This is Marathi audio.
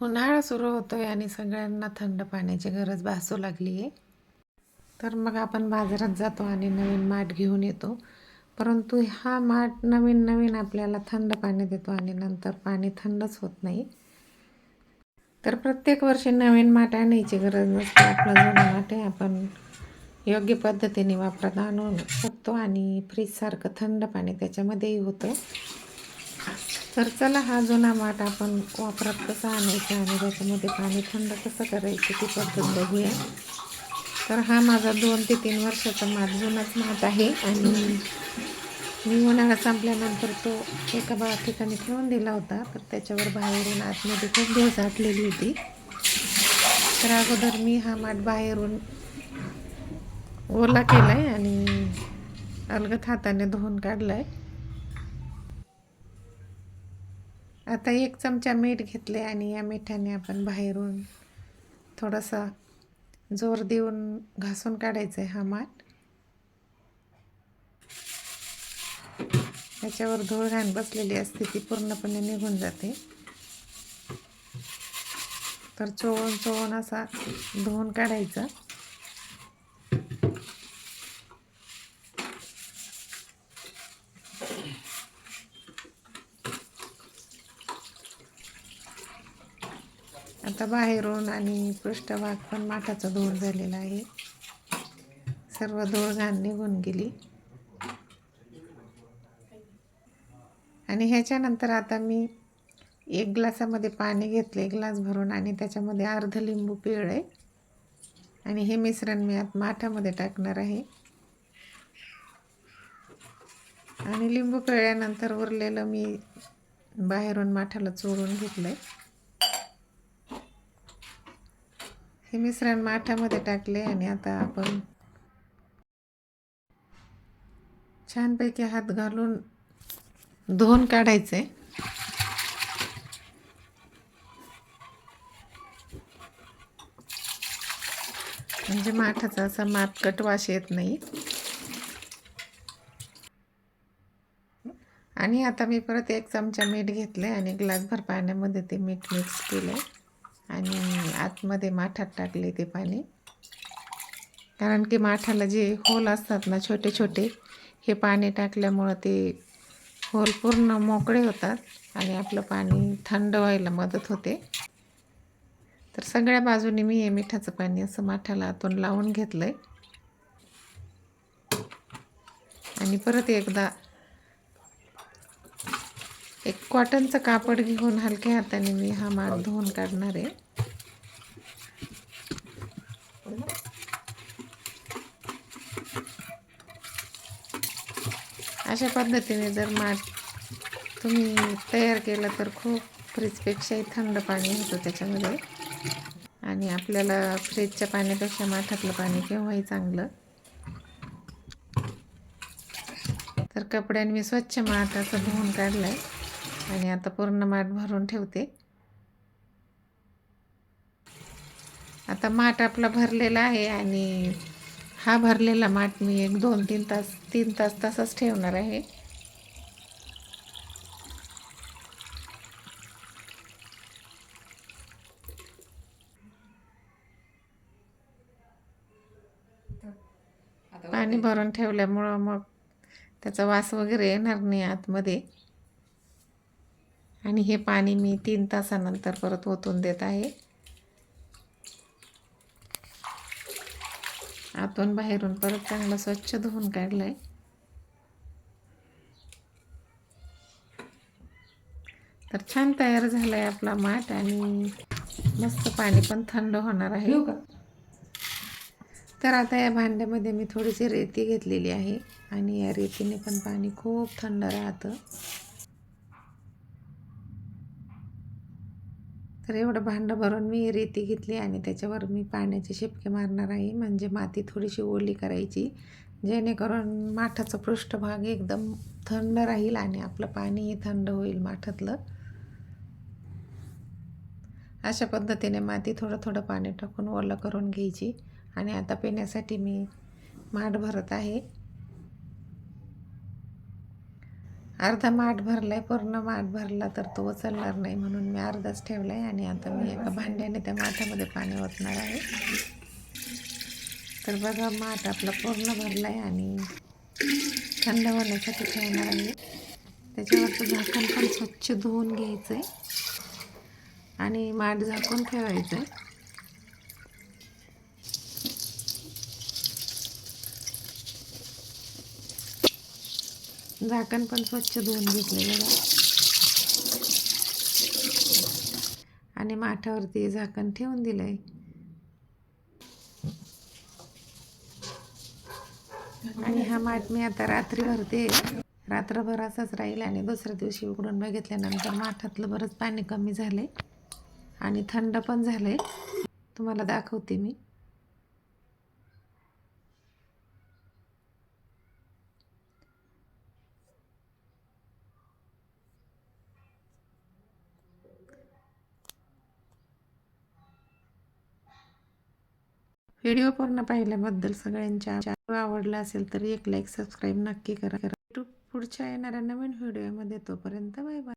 उन्हाळा सुरू होतोय आणि सगळ्यांना थंड पाण्याची गरज भासू लागली आहे तर मग आपण बाजारात जातो आणि नवीन माठ घेऊन येतो. परंतु हा माठ नवीन नवीन आपल्याला थंड पाणी देतो आणि नंतर पाणी थंडच होत नाही. तर प्रत्येक वर्षी नवीन माठ आणायची गरज नसते. आपला जुना माठ आहे आपण योग्य पद्धतीने वापरात आणू शकतो आणि फ्रीजसारखं थंड पाणी त्याच्यामध्येही होतं. तर चला हा जुना माठ आपण वापरात कसा आणायचा आणि त्याच्यामध्ये पाणी थंड कसं करायचं ती पद्धत बघूया. तर हा माझा दोन ते तीन वर्षाचा माठ जुनाच माठ आहे आणि मी उन्हाळा संपल्यानंतर तो एका बा ठिकाणी ठेवून दिला होता तर त्याच्यावर बाहेरून आतमध्ये खूप दिवस आटलेली होती. तर अगोदर मी हा माठ बाहेरून ओला केला आहे आणि अलगत हाताने धुवून काढला आहे आता एक चमचा मीठ घेतले आणि या मिठाने आपण बाहेरून थोडासा जोर देऊन घासून काढायचं आहे हा माठ. याच्यावर धूळ घाण बसलेली असते ती पूर्णपणे निघून जाते. तर चोळून चोळून असा धुवून काढायचा. आता बाहेरून आणि पृष्ठभाग पण माठाचा धूळ झालेला आहे. सर्व धूळ घाण निघून गेली. आणि ह्याच्यानंतर आता मी एक ग्लासामध्ये पाणी घेतले ग्लास भरून आणि त्याच्यामध्ये अर्ध लिंबू पिळ आहे. आणि हे मिश्रण मी आत माठामध्ये टाकणार आहे. आणि लिंबू पिळल्यानंतर उरलेलं मी बाहेरून माठाला चोळून घेतलं आहे हे मिश्रण माठामध्ये टाकले आणि आता आपण छानपैकी हात घालून धुवून काढायचे. म्हणजे माठाचा असा मातकट वास येत नाही. आणि आता मी परत एक चमचा मीठ घेतलं आणि ग्लासभर पाण्यामध्ये ते मीठ मिक्स केलं आणि आतमध्ये माठात टाकले ते पाणी. कारण की माठाला जे होल असतात ना छोटे छोटे हे पाणी टाकल्यामुळं ते होल पूर्ण मोकळे होतात आणि आपलं पाणी थंड व्हायला मदत होते. तर सगळ्या बाजूने मी हे मिठाचं पाणी असं माठाला आतून लावून घेतलं आहे आणि परत एकदा एक कॉटनचं कापड घेऊन हलक्या हाताने मी हा माठ धुवून काढणार आहे. अशा पद्धतीने जर माठ तुम्ही तयार केलं तर खूप फ्रीजपेक्षाही थंड पाणी होतं त्याच्यामध्ये. आणि आपल्याला फ्रीजच्या पाण्यापेक्षा माठातलं पाणी केव्हाही चांगलं. तर कपड्याने मी स्वच्छ माठ असं धुवून काढलं आहे आणि आता पूर्ण माठ भरून ठेवते. आता माठ आपला भरलेला आहे आणि हा भरलेला माठ मी एक दोन तीन तास तीन तास तसाच ठेवणार आहे. पाणी भरून ठेवल्यामुळं मग त्याचा वास वगैरे येणार नाही आतमध्ये. आणि हे पाणी मी तीन तासानंतर परत ओतून देत आहे. आतून बाहेरून परत चांगलं स्वच्छ धुवून काढलं आहे तर छान तयार झाला आहे आपला माठ आणि मस्त पाणी पण थंड होणार आहे. तर आता या भांड्यामध्ये मी थोडीशी रेती घेतलेली आहे आणि या रेतीने पण पाणी खूप थंड राहतं. तर एवढं भांडं भरून मी रेती घेतली आणि त्याच्यावर मी पाण्याचे शिपके मारणार आहे. म्हणजे माती थोडीशी ओली करायची जेणेकरून माठाचा पृष्ठभाग एकदम थंड राहील आणि आपलं पाणीही थंड होईल माठातलं. अशा पद्धतीने माती थोडं थोडं पाणी टाकून ओलं करून घ्यायची आणि आता पिण्यासाठी मी माठ भरत आहे. अर्धा माठ भरलाय पूर्ण माठ भरला तर तो उचलणार नाही म्हणून मी अर्धाच ठेवलाय आणि आता मी एका भांड्याने त्या माठामध्ये पाणी ओतणार आहे. तर बघा माठ आपला पूर्ण भरलाय आणि थंड होण्यासाठी ठेवणार आहे त्याच्यावरचं झाकण पण स्वच्छ धुवून घ्यायचं आहे आणि माठ झाकून ठेवायचं आहे झाकण पण स्वच्छ धुवून घेतलेलं बघा. आणि माठावरती झाकण ठेवून दिलंय. आणि हा माठ मी आता रात्री भरते. रात्रभर असाच राहील आणि दुसऱ्या दिवशी उघडून बघितल्यानंतर माठातलं बरंच पाणी कमी झालंय. आणि थंड पण झालंय. तुम्हाला दाखवते मी. व्हिडिओ पूर्ण पाहिल्याबद्दल सगळ्यांच्या आवडला असेल तर एक लाईक सबस्क्राईब नक्की करा. पुढच्या येणाऱ्या नवीन व्हिडिओमध्ये तोपर्यंत बाय बाय.